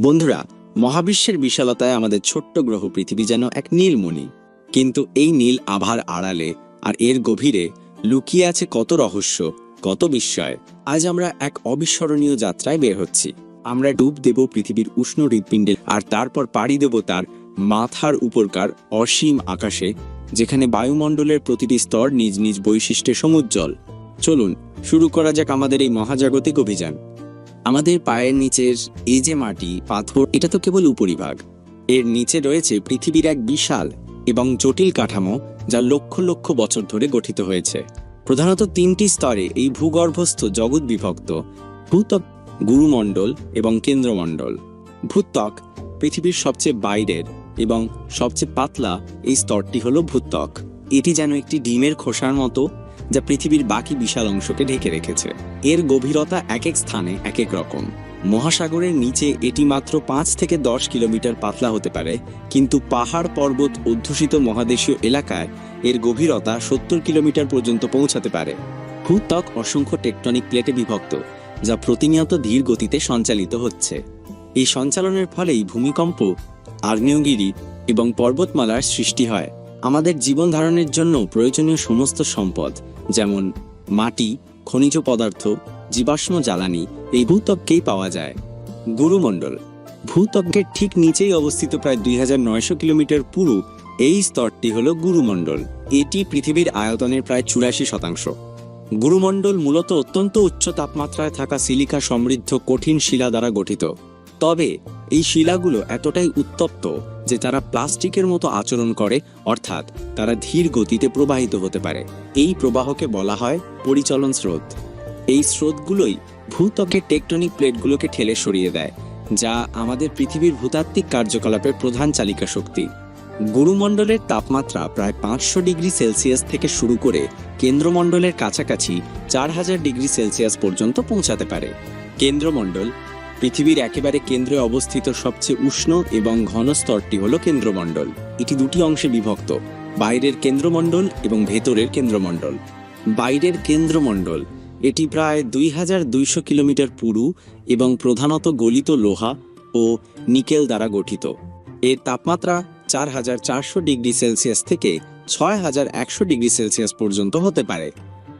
বন্ধুরা, মহাবিশ্বের বিশালতায় আমাদের ছোট্ট গ্রহ পৃথিবী যেন এক নীলমণি। কিন্তু এই নীল আভার আড়ালে আর এর গভীরে লুকিয়ে আছে কত রহস্য, কত বিস্ময়, আজ আমরা এক অবিস্মরণীয় যাত্রায় বের হচ্ছি। আমরা ডুব দেব পৃথিবীর উষ্ণ হৃৎপিণ্ডে আর তারপর পাড়ি দেব তার মাথার উপরকার অসীম আকাশে, যেখানে বায়ুমণ্ডলের প্রতিটি স্তর নিজ নিজ বৈশিষ্ট্যে সমুজ্জ্বল। চলুন, শুরু করা যাক আমাদের এই মহাজাগতিক অভিযান। আমাদের পায়ের নিচের এই যে মাটি, পাথর, এটা তো কেবল উপরিভাগ। এর নিচে রয়েছে পৃথিবীর এক বিশাল এবং জটিল কাঠামো যা লক্ষ লক্ষ বছর ধরে গঠিত হয়েছে। প্রধানত তিনটি স্তরে এই ভূগর্ভস্থ জগৎ বিভক্ত, ভূত্বক, গুরুমণ্ডল এবং কেন্দ্রমণ্ডল। ভূত্বক পৃথিবীর সবচেয়ে বাইরের এবং সবচেয়ে পাতলা এই স্তরটি হলো ভূত্বক। এটি যেন একটি ডিমের খোসার মতো যা পৃথিবীর বাকি বিশাল অংশকে ঢেকে রেখেছে। এর গভীরতা এক এক স্থানে এক এক রকম। মহাসাগরের নিচে এটি মাত্র পাঁচ থেকে দশ কিলোমিটার পাতলা হতে পারে, কিন্তু পাহাড় পর্বত অধ্যুষিত মহাদেশীয় এলাকায় এর গভীরতা সত্তর কিলোমিটার পর্যন্ত পৌঁছাতে পারে। ভূত্বক অসংখ্য টেকটনিক প্লেটে বিভক্ত, যা প্রতিনিয়ত ধীর গতিতে সঞ্চালিত হচ্ছে। এই সঞ্চালনের ফলেই ভূমিকম্প, আগ্নেয়গিরি এবং পর্বতমালার সৃষ্টি হয়। আমাদের জীবন ধারণের জন্য প্রয়োজনীয় সমস্ত সম্পদ যেমন মাটি, খনিজ পদার্থ, জীবাশ্ম জ্বালানি এই ভূত্বককেই পাওয়া যায়। গুরুমণ্ডল, ভূত্বকের ঠিক নিচেই অবস্থিত প্রায় দুই হাজার নয়শো কিলোমিটার পুরু এই স্তরটি হল গুরুমণ্ডল। এটি পৃথিবীর আয়তনের প্রায় চুরাশি শতাংশ। গুরুমণ্ডল মূলত অত্যন্ত উচ্চ তাপমাত্রায় থাকা সিলিকা সমৃদ্ধ কঠিন শিলা দ্বারা গঠিত। তবে এই শিলাগুলো এতটাই উত্তপ্ত যে তারা প্লাস্টিকের মতো আচরণ করে, অর্থাৎ তারা ধীর গতিতে প্রবাহিত হতে পারে। এই প্রবাহকে বলা হয় পরিচলন স্রোত। এই স্রোতগুলোই ভূত্বকের টেকটনিক প্লেটগুলোকে ঠেলে সরিয়ে দেয়, যা আমাদের পৃথিবীর ভূতাত্ত্বিক কার্যকলাপের প্রধান চালিকা শক্তি। গুরুমণ্ডলের তাপমাত্রা প্রায় পাঁচশো ডিগ্রি সেলসিয়াস থেকে শুরু করে কেন্দ্রমণ্ডলের কাছাকাছি চার হাজার ডিগ্রি সেলসিয়াস পর্যন্ত পৌঁছাতে পারে। কেন্দ্রমণ্ডল পৃথিবীর একেবারে কেন্দ্রে অবস্থিত সবচেয়ে উষ্ণ এবং ঘন স্তরটি হল কেন্দ্রমণ্ডল। এটি দুটি অংশে বিভক্ত, বাইরের কেন্দ্রমণ্ডল এবং ভেতরের কেন্দ্রমণ্ডল। বাইরের কেন্দ্রমণ্ডল, এটি প্রায় দুই হাজার দুইশো কিলোমিটার পুরু এবং প্রধানত গলিত লোহা ও নিকেল দ্বারা গঠিত। এর তাপমাত্রা চার হাজার চারশো ডিগ্রি সেলসিয়াস থেকে ছয় হাজার একশো ডিগ্রি সেলসিয়াস পর্যন্ত হতে পারে।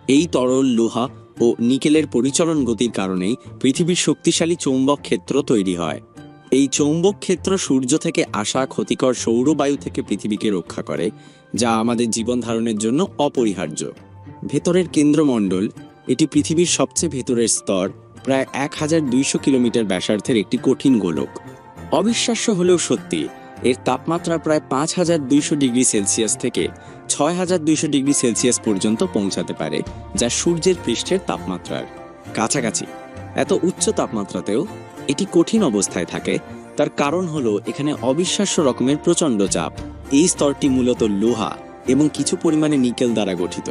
এই তরল লোহা ও নিকেলের পরিচলন গতির কারণেই পৃথিবীর শক্তিশালী চৌম্বক ক্ষেত্র তৈরি হয়। এই চৌম্বক ক্ষেত্র সূর্য থেকে আসা ক্ষতিকর সৌরবায়ু থেকে পৃথিবীকে রক্ষা করে, যা আমাদের জীবন ধারণের জন্য অপরিহার্য। ভেতরের কেন্দ্রমণ্ডল, এটি পৃথিবীর সবচেয়ে ভেতরের স্তর, প্রায় এক হাজার দুইশো কিলোমিটার ব্যাসার্ধের একটি কঠিন গোলক। অবিশ্বাস্য হলেও সত্যি এর তাপমাত্রা প্রায় পাঁচ হাজার দুইশো ডিগ্রি সেলসিয়াস থেকে ছয় হাজার দুইশো ডিগ্রি সেলসিয়াস পর্যন্ত পৌঁছাতে পারে, যা সূর্যের পৃষ্ঠের তাপমাত্রার। কাছাকাছি, এত উচ্চ তাপমাত্রাতেও এটি কঠিন অবস্থায় থাকে। তার কারণ হলো এখানে অবিশ্বাস্য রকমের প্রচণ্ড চাপ। এই স্তরটি মূলত লোহা এবং কিছু পরিমাণে নিকেল দ্বারা গঠিত।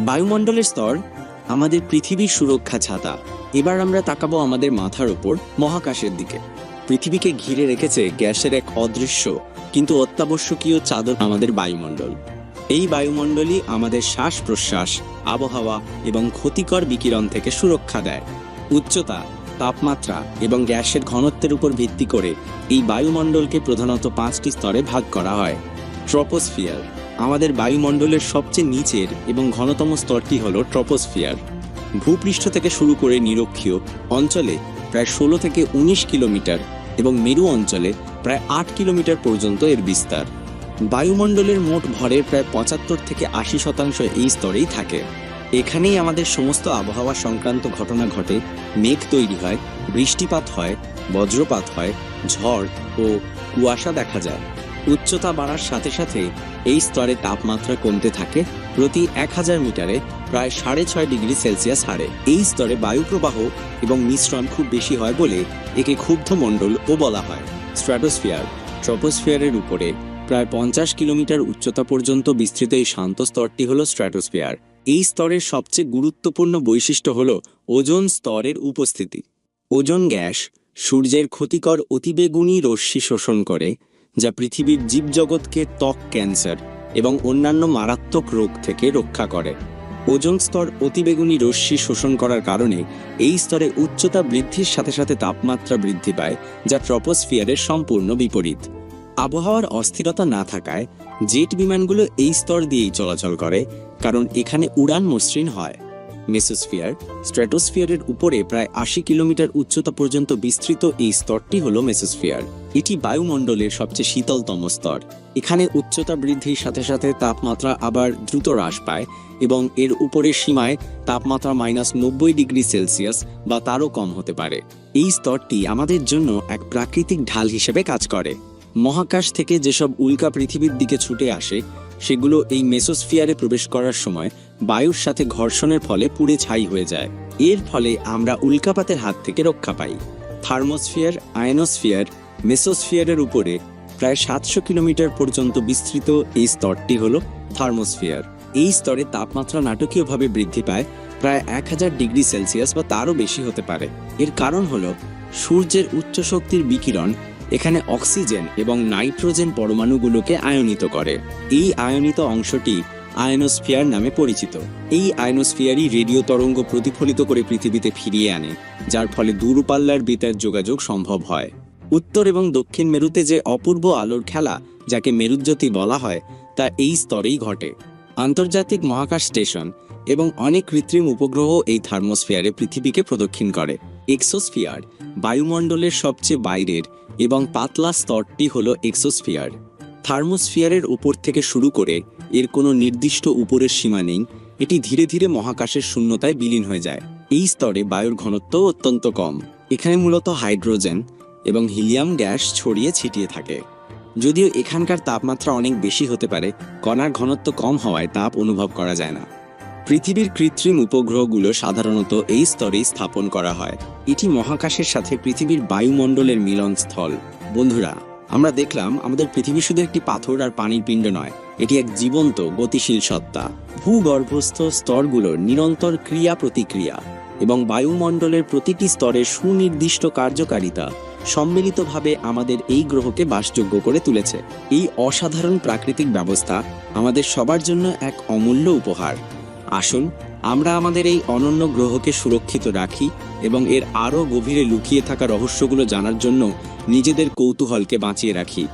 বায়ুমণ্ডলের স্তর আমাদের পৃথিবীর সুরক্ষা ছাতা। এবার আমরা তাকাবো আমাদের মাথার ওপর মহাকাশের দিকে। পৃথিবীকে ঘিরে রেখেছে গ্যাসের এক অদৃশ্য, কিন্তু অত্যাবশ্যকীয় চাদর আমাদের বায়ুমণ্ডল। এই বায়ুমণ্ডলই আমাদের শ্বাস প্রশ্বাস আবহাওয়া এবং ক্ষতিকর বিকিরণ থেকে সুরক্ষা দেয়। উচ্চতা, তাপমাত্রা এবং গ্যাসের ঘনত্বের উপর ভিত্তি করে এই বায়ুমণ্ডলকে প্রধানত পাঁচটি স্তরে ভাগ করা হয়। ট্রপোস্ফিয়ার, আমাদের বায়ুমণ্ডলের সবচেয়ে নিচের এবং ঘনতম স্তরটি হল ট্রপোস্ফিয়ার। ভূপৃষ্ঠ থেকে শুরু করে নিরক্ষীয় অঞ্চলে প্রায় ষোলো থেকে উনিশ কিলোমিটার এবং মেরু অঞ্চলে প্রায় আট কিলোমিটার পর্যন্ত এর বিস্তার। বায়ুমণ্ডলের মোট ভরের প্রায় পঁচাত্তর থেকে আশি শতাংশ এই স্তরেই থাকে। এখানেই আমাদের সমস্ত আবহাওয়া সংক্রান্ত ঘটনা ঘটে। মেঘ তৈরি হয়, বৃষ্টিপাত হয়, বজ্রপাত হয়, ঝড় ও কুয়াশা দেখা যায়। উচ্চতা বাড়ার সাথে সাথে এই স্তরে তাপমাত্রা কমতে থাকে প্রতি এক হাজার মিটারে প্রায় সাড়ে ছয় ডিগ্রি সেলসিয়াস হারে। এই স্তরে বায়ু প্রবাহ এবং মিশ্রণ খুব বেশি হয় বলে একে ক্ষুব্ধ ও বলা হয়। স্ট্র্যাটোস্ফিয়ার, ট্রপোস্ফিয়ারের উপরে প্রায় পঞ্চাশ কিলোমিটার উচ্চতা পর্যন্ত বিস্তৃত এই শান্ত স্তরটি হল স্ট্র্যাটোস্ফিয়ার। এই স্তরের সবচেয়ে গুরুত্বপূর্ণ বৈশিষ্ট্য হল ওজোন স্তরের উপস্থিতি। ওজোন গ্যাস সূর্যের ক্ষতিকর অতিবেগুনি রশ্মি শোষণ করে যা পৃথিবীর জীবজগৎকে ত্বক ক্যান্সার এবং অন্যান্য মারাত্মক রোগ থেকে রক্ষা করে। ওজোন স্তর অতিবেগুনি রশ্মি শোষণ করার কারণে এই স্তরে উচ্চতা বৃদ্ধির সাথে সাথে তাপমাত্রা বৃদ্ধি পায়, যা ট্রপোস্ফিয়ারের সম্পূর্ণ বিপরীত। আবহাওয়ার অস্থিরতা না থাকায় জেট বিমানগুলো এই স্তর দিয়েই চলাচল করে, কারণ এখানে উড়ান মসৃণ হয়। মেসোস্ফিয়ার। স্ট্র্যাটোস্ফিয়ারের উপরে প্রায় আশি কিলোমিটার উচ্চতা পর্যন্ত বিস্তৃত এই স্তরটি হল মেসোস্ফিয়ার। এটি বায়ুমণ্ডলের সবচেয়ে শীতলতম স্তর। এখানে উচ্চতা বৃদ্ধির সাথে সাথে তাপমাত্রা আবার দ্রুত হ্রাস পায় এবং এর উপরের সীমায় তাপমাত্রা মাইনাস নব্বই ডিগ্রি সেলসিয়াস বা তারও কম হতে পারে। এই স্তরটি আমাদের জন্য এক প্রাকৃতিক ঢাল হিসেবে কাজ করে। মহাকাশ থেকে যেসব উল্কা পৃথিবীর দিকে ছুটে আসে সেগুলো এই মেসোস্ফিয়ারে প্রবেশ করার সময় বায়ুর সাথে ঘর্ষণের ফলে পুড়ে ছাই হয়ে যায়। এর ফলে আমরা উল্কাপাতের হাত থেকে রক্ষা পাই। থার্মোস্ফিয়ার, আয়নোস্ফিয়ার, মেসোস্ফিয়ারের উপরে প্রায় সাতশো কিলোমিটার পর্যন্ত বিস্তৃত এই স্তরটি হল থার্মোস্ফিয়ার। এই স্তরে তাপমাত্রা নাটকীয়ভাবে বৃদ্ধি পায়, প্রায় এক হাজার ডিগ্রি সেলসিয়াস বা তারও বেশি হতে পারে। এর কারণ হল সূর্যের উচ্চ শক্তির বিকিরণ এখানে অক্সিজেন এবং নাইট্রোজেন পরমাণুগুলোকে আয়নিত করে। এই আয়নিত অংশটি আয়নোস্ফিয়ার নামে পরিচিত। এই আয়নোস্ফিয়ারই রেডিও তরঙ্গ প্রতিফলিত করে পৃথিবীতে ফিরিয়ে আনে, যার ফলে দূরপাল্লার বেতার যোগাযোগ সম্ভব হয়। উত্তর এবং দক্ষিণ মেরুতে যে অপূর্ব আলোর খেলা, যাকে মেরুজ্যোতি বলা হয়, তা এই স্তরেই ঘটে। আন্তর্জাতিক মহাকাশ স্টেশন এবং অনেক কৃত্রিম উপগ্রহ এই থার্মোস্ফিয়ারে পৃথিবীকে প্রদক্ষিণ করে। এক্সোস্ফিয়ার বায়ুমণ্ডলের সবচেয়ে বাইরের এবং পাতলা স্তরটি হল এক্সোস্ফিয়ার। থার্মোস্ফিয়ারের উপর থেকে শুরু করে এর কোনো নির্দিষ্ট উপরের সীমা নেই, এটি ধীরে ধীরে মহাকাশের শূন্যতায় বিলীন হয়ে যায়। এই স্তরে বায়ুর ঘনত্ব অত্যন্ত কম। এখানে মূলত হাইড্রোজেন এবং হিলিয়াম গ্যাস ছড়িয়ে ছিটিয়ে থাকে। যদিও এখানকার তাপমাত্রা অনেক বেশি হতে পারে, কণার ঘনত্ব কম হওয়ায় তাপ অনুভব করা যায় না। পৃথিবীর কৃত্রিম উপগ্রহগুলো সাধারণত এই স্তরেই স্থাপন করা হয়। এটি মহাকাশের সাথে পৃথিবীর বায়ুমণ্ডলের মিলনস্থল। বন্ধুরা, আমরা দেখলাম আমাদের পৃথিবী শুধু একটি পাথর আর পানির পিণ্ড নয়, এটি এক জীবন্ত, গতিশীল সত্তা। ভূগর্ভস্থ স্তরগুলোর নিরন্তর ক্রিয়া প্রতিক্রিয়া এবং বায়ুমণ্ডলের প্রতিটি স্তরের সুনির্দিষ্ট কার্যকারিতা সম্মিলিতভাবে আমাদের এই গ্রহকে বাসযোগ্য করে তুলেছে। এই অসাধারণ প্রাকৃতিক ব্যবস্থা আমাদের সবার জন্য এক অমূল্য উপহার। আসুন, আমরা আমাদের এই অনন্য গ্রহকে সুরক্ষিত রাখি এবং এর আরও গভীরে লুকিয়ে থাকা রহস্যগুলো জানার জন্য নিজেদের কৌতূহলকে বাঁচিয়ে রাখি।